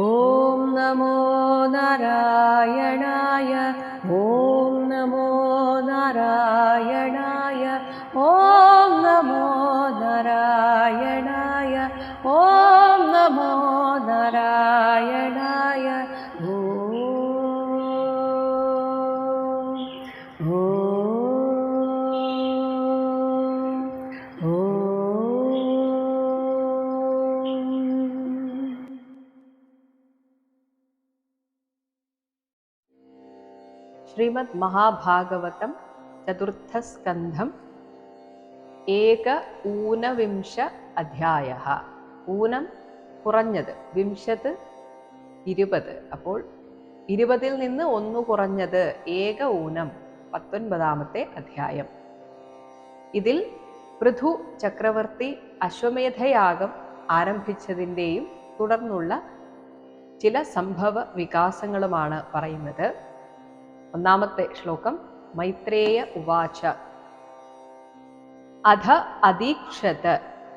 ॐ नमो नारायणाय ശ്രീമദ് മഹാഭാഗവതം ചതുർത്ഥസ്കന്ധം ഏക ഊനവിംശ അധ്യായ. ഊനം കുറഞ്ഞത് വിംശത് ഇരുപത്. അപ്പോൾ ഇരുപതിൽ നിന്ന് ഒന്ന് കുറഞ്ഞത് ഏക ഊനം പത്തൊൻപതാമത്തെ അധ്യായം. ഇതിൽ പൃഥു ചക്രവർത്തി അശ്വമേധയാഗം ആരംഭിച്ചതിന്റെയും തുടർന്നുള്ള ചില സംഭവ വികാസങ്ങളുമാണ് പറയുന്നത്. ഒന്നാമത്തെ ശ്ലോകം മൈത്രേയ ഉവാച. അധ അധീക്ഷത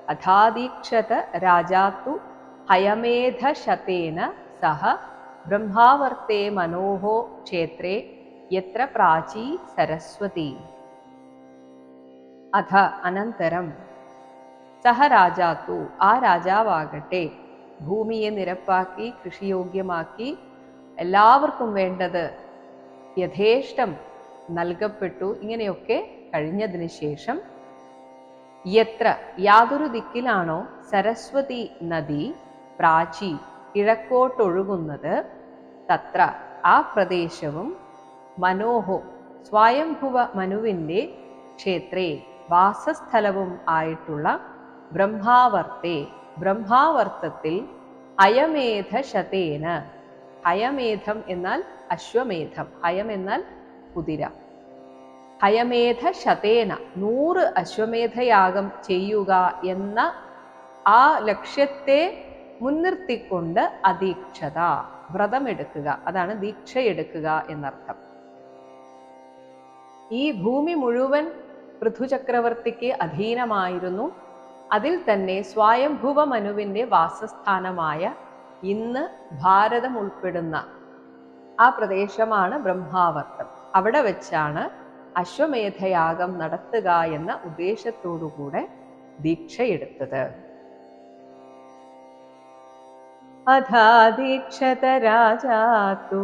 അധാദീക്ഷത രാജാത്തു ഹയമേധശതേന സഹ ബ്രഹ്മാവർത്തേ മനോഹോ ക്ഷേത്രേ യത്ര പ്രാചീ സരസ്വതി. അധ അനന്തരം സഹ രാജാത്തു ആ രാജാവാകട്ടെ ഭൂമിയെ നിരപ്പാക്കി കൃഷിയോഗ്യമാക്കി എല്ലാവർക്കും വേണ്ടത് യഥേഷ്ടം നൽകപ്പെട്ടു. ഇങ്ങനെയൊക്കെ കഴിഞ്ഞതിന് ശേഷം യത്ര യാതൊരു ദിക്കിലാണോ സരസ്വതി നദി പ്രാചി കിഴക്കോട്ടൊഴുകുന്നത് തത്ര ആ പ്രദേശവും മനോഹോ സ്വയംഭുവ മനുവിന്റെ ക്ഷേത്രേ വാസസ്ഥലവും ആയിട്ടുള്ള ബ്രഹ്മാവർത്തെ. ബ്രഹ്മാവർത്തത്തിൽ അയമേധ ശതേന ഹയമേധം എന്നാൽ അശ്വമേധം ഹയം എന്നാൽ കുതിര. ഹയമേധ ശതേന നൂറ് അശ്വമേധയാഗം ചെയ്യുക എന്ന ആ ലക്ഷ്യത്തെ മുൻനിർത്തിക്കൊണ്ട് അതീക്ഷത വ്രതമെടുക്കുക. അതാണ് ദീക്ഷയെടുക്കുക എന്നർത്ഥം. ഈ ഭൂമി മുഴുവൻ പൃഥുചക്രവർത്തിക്ക് അധീനമായിരുന്നു. അതിൽ തന്നെ സ്വയംഭുവ മനുവിന്റെ വാസസ്ഥാനമായ ഇന്ന് ഭാരതം ഉൾപ്പെടുന്ന ആ പ്രദേശമാണ് ബ്രഹ്മാവർത്തം. അവിടെ വെച്ചാണ് അശ്വമേധയാഗം നടത്തുക എന്ന ഉദ്ദേശത്തോടുകൂടെ ദീക്ഷയെടുത്തത്. അഥാദീക്ഷത രാജാത്തു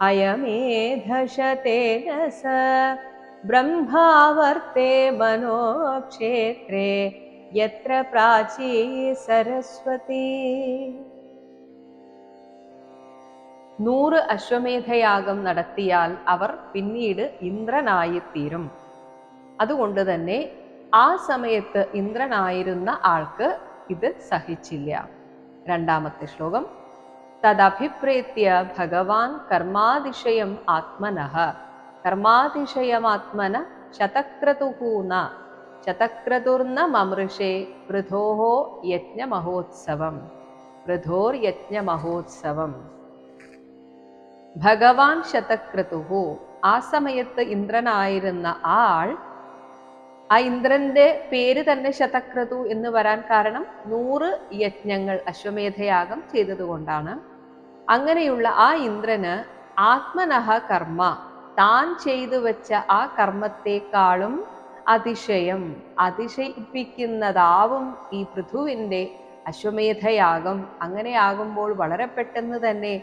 അയമേധശതേന സ ബ്രഹ്മാവർത്തേ മനോക്ഷേത്രേ യത്ര പ്രാചീ സരസ്വതി. നൂറ് അശ്വമേധയാഗം നടത്തിയാൽ അവർ പിന്നീട് ഇന്ദ്രനായിത്തീരും. അതുകൊണ്ട് തന്നെ ആ സമയത്ത് ഇന്ദ്രനായിരുന്ന ആൾക്ക് ഇത് സഹിച്ചില്ല. രണ്ടാമത്തെ ശ്ലോകം. തദഭിപ്രേത്യ ഭഗവാൻ കർമാതിശയം ആത്മനഃ. കർമാതിശയമാത്മന ശതക്രതുഹൂന ശതക്രതുർന്ന മമൃഷേ പൃഥോഹോ യജ്ഞമഹോത്സവം. പൃഥോർയജ്ഞമഹോത്സവം ഭഗവാൻ ശതക്രതുഹു. ആ സമയത്ത് ഇന്ദ്രനായിരുന്ന ആൾ ആ ഇന്ദ്രന്റെ പേര് തന്നെ ശതക്രതു എന്ന് വരാൻ കാരണം നൂറ് യജ്ഞങ്ങൾ അശ്വമേധയാഗം ചെയ്തതുകൊണ്ടാണ്. അങ്ങനെയുള്ള ആ ഇന്ദ്രന് ആത്മനഹ കർമ്മ താൻ ചെയ്തു വെച്ച ആ കർമ്മത്തെക്കാളും അതിശയം. അതിശയിപ്പിക്കുന്നതാവും ഈ പൃഥുവിന്റെ അശ്വമേധയാഗം. അങ്ങനെയാകുമ്പോൾ വളരെ പെട്ടെന്ന് തന്നെ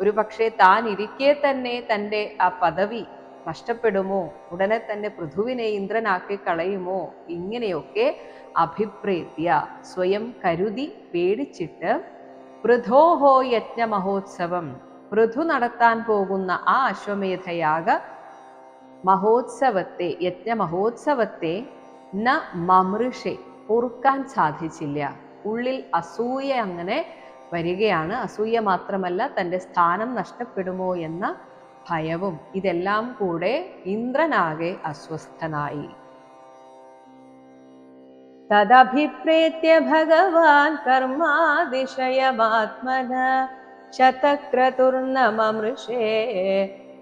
ഒരു പക്ഷേ താൻ ഇരിക്കെ തന്നെ തന്റെ ആ പദവി നഷ്ടപ്പെടുമോ? ഉടനെ തന്നെ പൃഥുവിനെ ഇന്ദ്രനാക്കി കളയുമോ? ഇങ്ങനെയൊക്കെ അഭിപ്രേത്യ സ്വയം കരുതി പേടിച്ചിട്ട് പൃഥോഹോ യജ്ഞ മഹോത്സവം പൃഥു നടത്താൻ പോകുന്ന ആ അശ്വമേധയാഗ മഹോത്സവത്തെ യജ്ഞ മഹോത്സവത്തെ ന മമൃഷെ പൊറുക്കാൻ സാധിച്ചില്ല. ഉള്ളിൽ അസൂയ അങ്ങനെ വരികയാണ്. അസൂയ മാത്രമല്ല തന്റെ സ്ഥാനം നഷ്ടപ്പെടുമോ എന്ന ഭയവും ഇതെല്ലാം കൂടെ ഇന്ദ്രനാകെ അസ്വസ്ഥനായി. തദഭിപ്രേത്യ ഭഗവാൻ കർമാതിശയമാത്മന ശതക്രതുർണമൃഷേ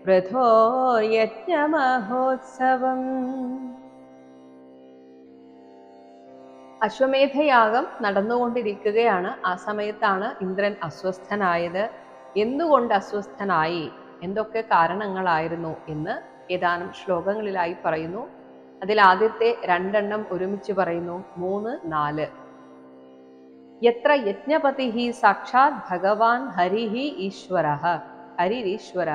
പൃഥോർയജ്ഞമഹോത്സവം അശ്വമേധയാഗം നടന്നുകൊണ്ടിരിക്കുകയാണ്. ആ സമയത്താണ് ഇന്ദ്രൻ അസ്വസ്ഥനായത്. എന്തുകൊണ്ട് അസ്വസ്ഥനായി? എന്തൊക്കെ കാരണങ്ങളായിരുന്നു എന്ന് ഏതാനും ശ്ലോകങ്ങളിലായി പറയുന്നു. അതിൽ ആദ്യത്തെ രണ്ടെണ്ണം ഒരുമിച്ച് പറയുന്നു. മൂന്ന് നാല്. എത്ര യജ്ഞപതി സാക്ഷാത് ഭഗവാൻ ഹരിഹി ഈശ്വര. ഹരിരീശ്വര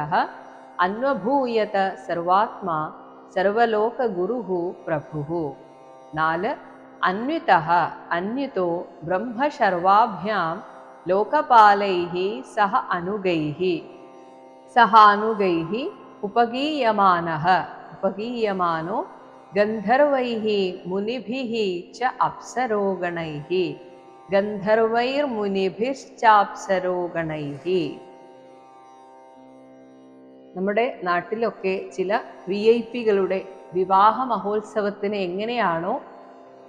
അന്വഭൂയത സർവാത്മാ സർവലോക ഗുരുഹു പ്രഭുഹു നാല് അന്വിത അന്വിതോ ബ്രഹ്മശർവാഭ്യാം ലോകപാലൈः സഹ അനുഗൈः സഹാനുഗൈः ഉപഗീയമാനः. ഉപഗീയമാനോ ഗന്ധർവൈः മുനിഭിः च അപ്സരോഗണൈः ഗന്ധർവൈർമുനിഭിശ്ചാപ്സരോഗണൈः നമ്മുടെ നാട്ടിലൊക്കെ ചില വി ഐ പികളുടെ വിവാഹ മഹോത്സവത്തിന് എങ്ങനെയാണോ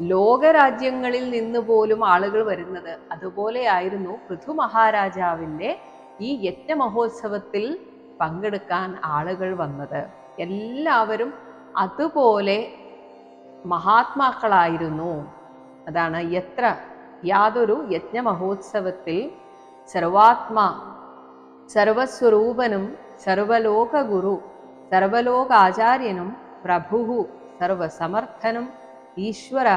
ലോകരാജ്യങ്ങളിൽ നിന്ന് പോലും ആളുകൾ വരുന്നത് അതുപോലെയായിരുന്നു പൃഥു മഹാരാജാവിന്റെ ഈ യജ്ഞ മഹോത്സവത്തിൽ പങ്കെടുക്കാൻ ആളുകൾ വന്നത്. എല്ലാവരും അതുപോലെ മഹാത്മാക്കളായിരുന്നു. അതാണ് എത്ര യാതൊരു യജ്ഞ മഹോത്സവത്തിൽ സർവാത്മാ സർവസ്വരൂപനും സർവലോകഗുരു സർവലോകാചാര്യനും പ്രഭു സർവസമർത്ഥനും ഈശ്വര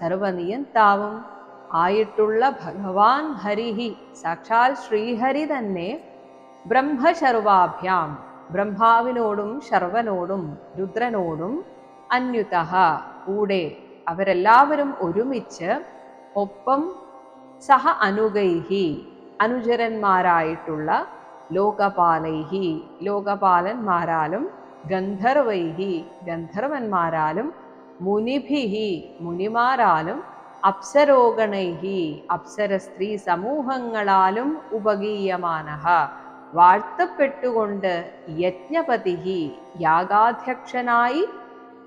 സർവനിയന്താവും. ആയിട്ടുള്ള ഭഗവാൻ ഹരിഹി സാക്ഷാൽ ശ്രീഹരി തന്നെ ബ്രഹ്മശർവാഭ്യാം. ബ്രഹ്മാവിനോടും ശർവനോടും രുദ്രനോടും അന്യുത. കൂടെ അവരെല്ലാവരും ഒരുമിച്ച് ഒപ്പം സഹ അനുഗൈഹി അനുചരന്മാരായിട്ടുള്ള ലോകപാലൈഹി ലോകപാലന്മാരാലും ഗന്ധർവൈഹി ഗന്ധർവന്മാരാലും മുനിഭിഹി മുനിമാരാലും അപ്സരോഗണൈഹി അപ്സര സ്ത്രീ സമൂഹങ്ങളാലും ഉപഗീയമാനഹ വാഴ്ത്തപ്പെട്ടുകൊണ്ട് യജ്ഞപതിഹി യാഗാധ്യക്ഷനായി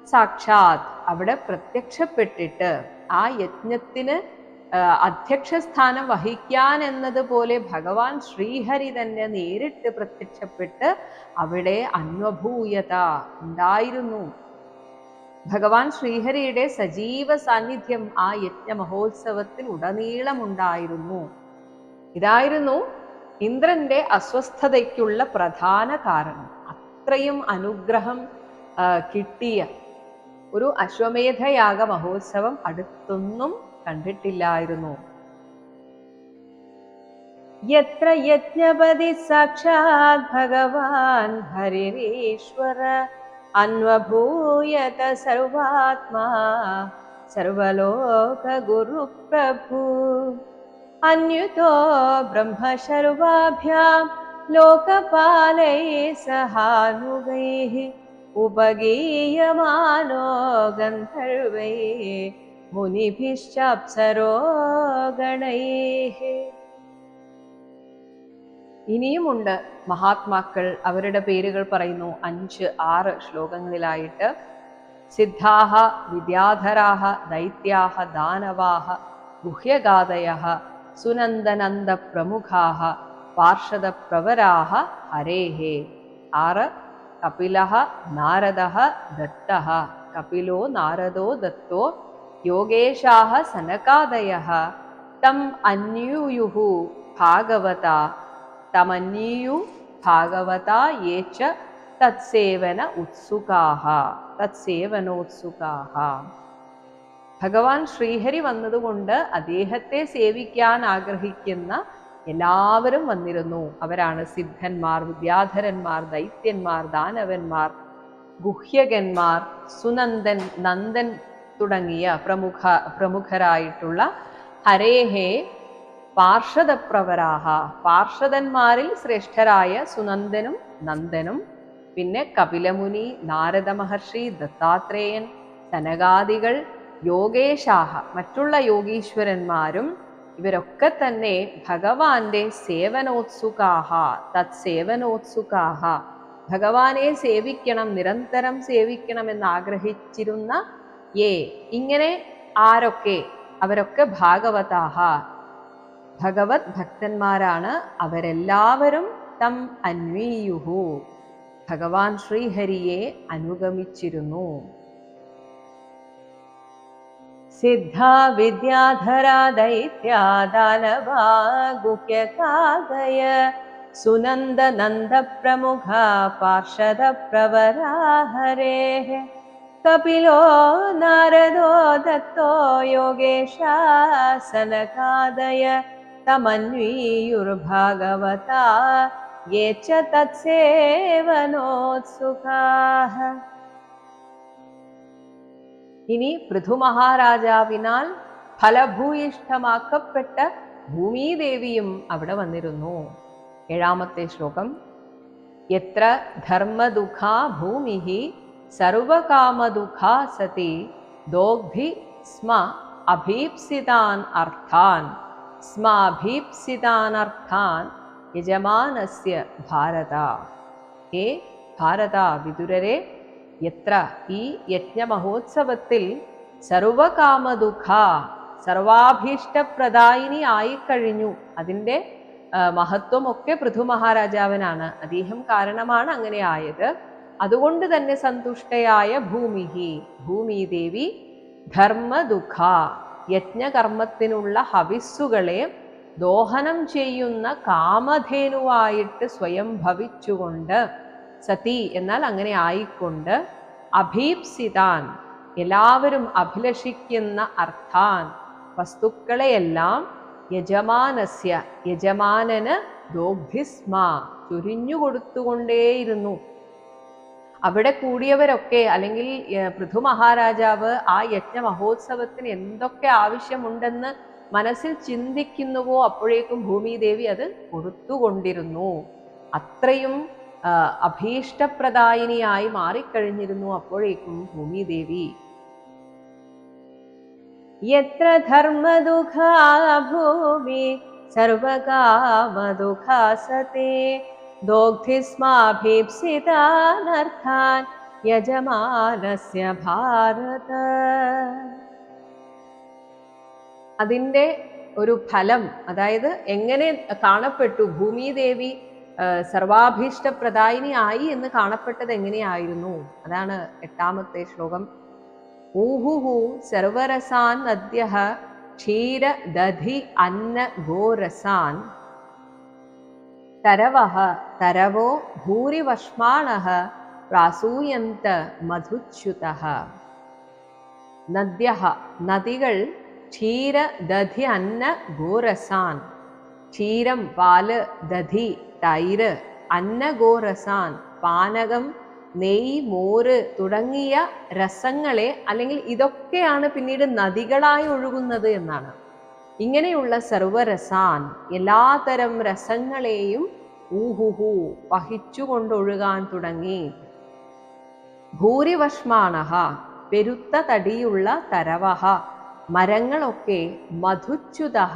സാക്ഷാത് അവിടെ പ്രത്യക്ഷപ്പെട്ടിട്ട് ആ യജ്ഞത്തിന് അധ്യക്ഷ അധ്യക്ഷസ്ഥാനം വഹിക്കാൻ എന്നതുപോലെ ഭഗവാൻ ശ്രീഹരി തന്നെ നേരിട്ട് പ്രത്യക്ഷപ്പെട്ട് അവിടെ അന്വഭൂയത ഉണ്ടായിരുന്നു. ഭഗവാൻ ശ്രീഹരിയുടെ സജീവ സാന്നിധ്യം ആ യജ്ഞ മഹോത്സവത്തിൽ ഉടനീളം ഉണ്ടായിരുന്നു ഇതായിരുന്നു ഇന്ദ്രന്റെ അസ്വസ്ഥതയ്ക്കുള്ള പ്രധാന കാരണം. അത്രയും അനുഗ്രഹം കിട്ടിയ ഒരു അശ്വമേധയാഗ മഹോത്സവം അടുത്തൊന്നും കണ്ടിട്ടില്ലായിരുന്നു. യത്ര യജ്ഞപതി സാക്ഷാത് ഭഗവാൻ ഹരിരീശ്വര अन्वभूयत सर्वात्मा सर्वलोकगुरुप्रभु। अन्युतो ब्रह्मशर्वाभ्यां लोकपालैः सहानुगैः उपगीयमानो गन्धर्वैः मुनिभिश्चाप्सरो गणैः। ഇനിയുമുണ്ട്. മഹാത്മാക്കൾ അവരുടെ പേരുകൾ പറയുന്നു. അഞ്ച് ആറ് ശ്ലോകങ്ങളിലായിട്ട് സിദ്ധാഹ വിദ്യാധരാഹ ദൈത്യാഹ ദാനവാഹ ഗുഹ്യഗാതയ സുനന്ദനന്ദ പ്രമുഖാഹ പാർഷദ പ്രവരാഹ ഹരേഹേ. ആറ് കപില നാരദ ദത്ത കപിലോ നാരദോ ദത്തോ യോഗേശാഹ സനകാദയ തം അന്യൂയുः ഭാഗവത. തമന്യു ഭാഗവത യേച്ച തത്സേവന ഉത്സുകാഹ തത്സേവനോത്സുകാഹ. ഭഗവാൻ ശ്രീഹരി വന്നതുകൊണ്ട് അദ്ദേഹത്തെ സേവിക്കാൻ ആഗ്രഹിക്കുന്ന എല്ലാവരും വന്നിരുന്നു. അവരാണ് സിദ്ധന്മാർ വിദ്യാധരന്മാർ ദൈത്യന്മാർ ദാനവന്മാർ ഗുഹ്യകന്മാർ സുനന്ദൻ നന്ദൻ തുടങ്ങിയ പ്രമുഖ പ്രമുഖരായിട്ടുള്ള ഹരേഹേ പാർഷദപ്രവരാഹ പാർഷദന്മാരിൽ ശ്രേഷ്ഠരായ സുനന്ദനും നന്ദനും പിന്നെ കപിലമുനി നാരദ മഹർഷി ദത്താത്രേയൻ സനകാദികൾ യോഗേശാഹ മറ്റുള്ള യോഗീശ്വരന്മാരും ഇവരൊക്കെ തന്നെ ഭഗവാന്റെ സേവനോത്സുകാഹ തത് സേവനോത്സുകാഹ ഭഗവാനെ സേവിക്കണം നിരന്തരം സേവിക്കണം എന്ന് ആഗ്രഹിച്ചിരുന്ന ഏ ഇങ്ങനെ ആരൊക്കെ അവരൊക്കെ ഭാഗവതാഹ. ഭഗവത് ഭക്തന്മാരാണ് അവരെല്ലാവരും തം അന്വീയുഹു ഭഗവാൻ ശ്രീഹരിയെ അനുഗമിച്ചിരുന്നു സിദ്ധാ വിദ്യാധരാ ദൈത്യാ ദാനവാ ഗുഹ്യകാകയ സുനന്ദ നന്ദ പ്രമുഖ പാർഷദ പ്രവരാ ഹരേः കപിലോ ये च തത്സേവനോത്സുകാः ഇനി പൃഥുമഹാരാജാവിനാൽ ഫലഭൂയിഷ്ഠമാക്കപ്പെട്ട ഭൂമിദേവിയും അവിടെ വന്നിരുന്നു. ഏഴാമത്തെ ശ്ലോകം എത്ര ധർമ്മദുഃഖാ ഭൂമി സർവകാമദുഃഖാ സതി ദോഗ്ധി സ്മ അഭീപ്സിതാൻ അർത്ഥാൻ സ്മ അഭീപ്സിതാൻ അർത്ഥാൻ യജമാനസ്യ ഭാരത. ഹേ ഭാരത വിതുരരെ എത്ര ഈ യജ്ഞമഹോത്സവത്തിൽ സർവകാമദുഃഖ സർവാഭീഷ്ടപ്രദായിനി ആയിക്കഴിഞ്ഞു. അതിന്റെ മഹത്വമൊക്കെ പൃഥു മഹാരാജാവിനാണ് അദ്ദേഹം കാരണമാണ് അങ്ങനെ ആയത്. അതുകൊണ്ട് തന്നെ സന്തുഷ്ടയായ ഭൂമിഹി ഭൂമിദേവി ധർമ്മദുഃഖ. യജ്ഞകർമ്മത്തിനുള്ള ഹവിസ്സുകളെ ദോഹനം ചെയ്യുന്ന കാമധേനുവായിട്ട് സ്വയം ഭവിച്ചുകൊണ്ട് സതി എന്നാൽ അങ്ങനെ ആയിക്കൊണ്ട് അഭീപ്സിതാൻ എല്ലാവരും അഭിലഷിക്കുന്ന അർത്ഥാൻ വസ്തുക്കളെയെല്ലാം യജമാനസ്യ യജമാനന് ദോഗ്ധിസ്മ ചുരിഞ്ഞു കൊടുത്തുകൊണ്ടേയിരുന്നു അവിടെ കൂടിയവരൊക്കെ അല്ലെങ്കിൽ പൃഥു മഹാരാജാവ് ആ യജ്ഞ മഹോത്സവത്തിന് എന്തൊക്കെ ആവശ്യമുണ്ടെന്ന് മനസ്സിൽ ചിന്തിക്കുന്നുവോ അപ്പോഴേക്കും ഭൂമിദേവി അത് കൊടുത്തുകൊണ്ടിരുന്നു. അത്രയും അഭീഷ്ടപ്രദായിനിയായി മാറിക്കഴിഞ്ഞിരുന്നു അപ്പോഴേക്കും ഭൂമിദേവി. യത്ര ധർമ്മദുഃഖാ ഭൂമി സർവകാമദുഃഖാ ദോഗ്ധിസ്മാഭീപ്സിതാനർത്ഥാൻ യജമാനസ്യ ഭാരത. അതിന്റെ ഒരു ഫലം അതായത് എങ്ങനെ കാണപ്പെട്ടു ഭൂമിദേവി സർവാഭീഷ്ടപ്രദായിനി ആയി എന്ന് കാണപ്പെട്ടത് എങ്ങനെയായിരുന്നു? അതാണ് എട്ടാമത്തെ ശ്ലോകം. ഊഹുഹു സർവരസാൻ അദ്യ ക്ഷീര ദധി അന്ന ഗോരസാൻ തരവഃ തരവോ ഭൂരിവഷ്മാണ പ്രാസൂയന്ത മധുച്യുത. നദ്യ നദികൾ ക്ഷീര ദധി അന്ന ഗോരസാൻ. ക്ഷീരം പാൽ ദധി തൈര് അന്നഗോരസാൻ പാനകം നെയ് മോര് തുടങ്ങിയ രസങ്ങളെ അല്ലെങ്കിൽ ഇതൊക്കെയാണ് പിന്നീട് നദികളായി ഒഴുകുന്നത് എന്നാണ്. ഇങ്ങനെയുള്ള സർവരസാൻ എല്ലാതരം രസങ്ങളെയും ഊഹുഹു വഹിച്ചുകൊണ്ടൊഴുകാൻ തുടങ്ങി. ഭൂരിവഷ്മാണഹ പെരുത്ത തടിയുള്ള തരവഹ മരങ്ങളൊക്കെ മധുച്യുതഹ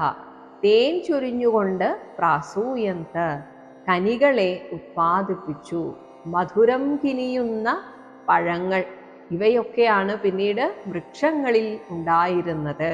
തേൻ ചൊരിഞ്ഞുകൊണ്ട് പ്രാസൂയന്ത് കനികളെ ഉത്പാദിപ്പിച്ചു. മധുരം കിനിയുന്ന പഴങ്ങൾ ഇവയൊക്കെയാണ് പിന്നീട് വൃക്ഷങ്ങളിൽ ഉണ്ടായിരുന്നത്.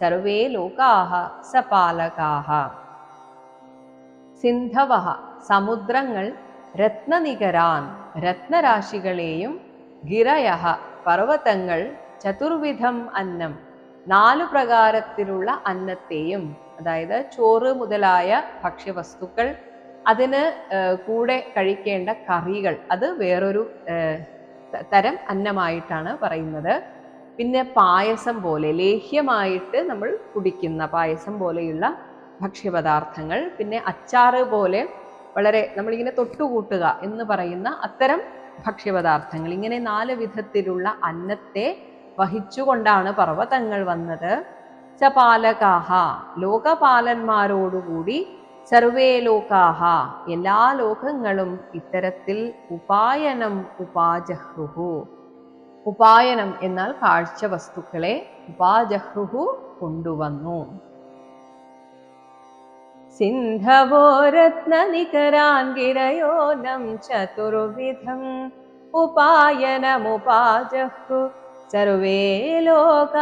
സർവേ ലോകാഹ സപാലകാഹ സിന്ധവ സമുദ്രങ്ങൾ രത്നനികരാൻ രത്നരാശികളെയും ഗിരയഃ പർവതങ്ങൾ ചതുർവിധം അന്നം നാലു പ്രകാരത്തിലുള്ള അന്നത്തെയും അതായത് ചോറ് മുതലായ ഭക്ഷ്യവസ്തുക്കൾ അതിന് കൂടെ കഴിക്കേണ്ട കറികൾ അത് വേറൊരു തരം അന്നമായിട്ടാണ് പറയുന്നത്. പിന്നെ പായസം പോലെ ലേഹ്യമായിട്ട് നമ്മൾ കുടിക്കുന്ന പായസം പോലെയുള്ള ഭക്ഷ്യപദാർത്ഥങ്ങൾ പിന്നെ അച്ചാറ് പോലെ വളരെ നമ്മളിങ്ങനെ തൊട്ടുകൂട്ടുക എന്ന് പറയുന്ന അത്തരം ഭക്ഷ്യപദാർത്ഥങ്ങൾ. ഇങ്ങനെ നാല് വിധത്തിലുള്ള അന്നത്തെ വഹിച്ചുകൊണ്ടാണ് പർവതങ്ങൾ വന്നത്. ചപാലകാഹ ലോകപാലന്മാരോടുകൂടി സർവേ ലോകാഹ എല്ലാ ലോകങ്ങളും ഇത്തരത്തിൽ ഉപായനം ഉപാജഹ്രുഹു. ഉപായനം എന്നാൽ കാഴ്ച വസ്തുക്കളെ ഉപാജഹ്രുഹു കൊണ്ടുവന്നു സിന്ധവോ രത്നനികരാൻ ഗിരയോനം ചതുർവിധം ഉപായനമുപാജഹ്രു സർവേ ലോകാസപാലകാः